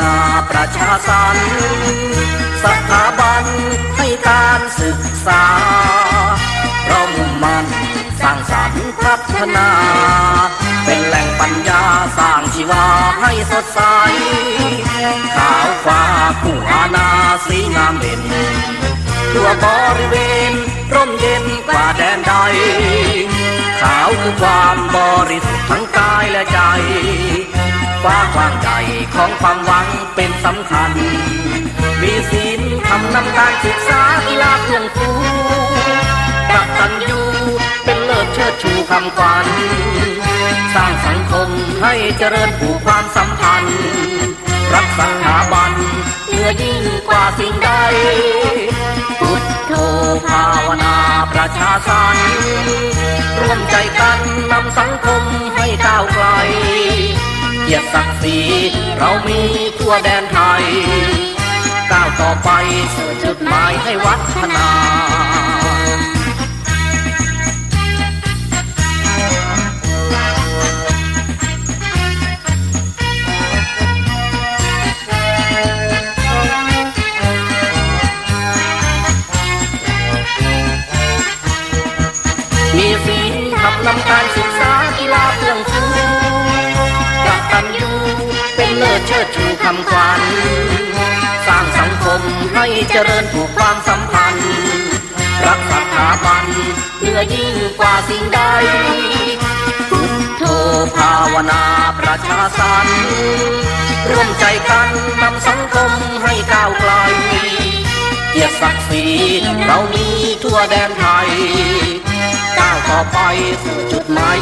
นาประชาสันสถาบันให้การศึกษาเรามุ่งมันสร้างสรรค์พัฒนา เป็นแหล่งปัญญาสร้างชีวาให้สดใสข่าวฟ้าผู้อาณาสีงามเด่นตัวบริเวณร่มเย็นกว่าแดนใด ขาวคือความบริสุทธิ์ทั้งกายและใจ ฟ้ากว้างให ของความหวังเป็นสำคัญ มีศีลทำนำกาศึกษากีฬาเพื่องฟูกตัญญูเป็นเลิศเชิดชูคำขวัญสร้างสังคมให้เจริญผูกความสัมพันธ์ รักสถาบันเหนือยิ่งกว่าสิ่งใดพุทโธภาวนาประชาสันร่วมใจกันนำสังคมให้ก้าวไกล กียรติศักดิ์ศรีเรามีทั่วแดนไทย ก้าวต่อไปสู่จุดหมายให้วัฒนามีศีลทำนำการ เชิดชูคำขวัญสร้างสังคมให้เจริญผูกความสัมพันธ์ รักสถาบันเหนือยิ่งกว่าสิ่งใดพุทโธภาวนาประชาสันร่วมใจกันนำสังคมให้ก้าวไกลเกียรติศักดิ์ศรีเรามีทั่วแดนไทยก้าวต่อไปสู่จุดหมาย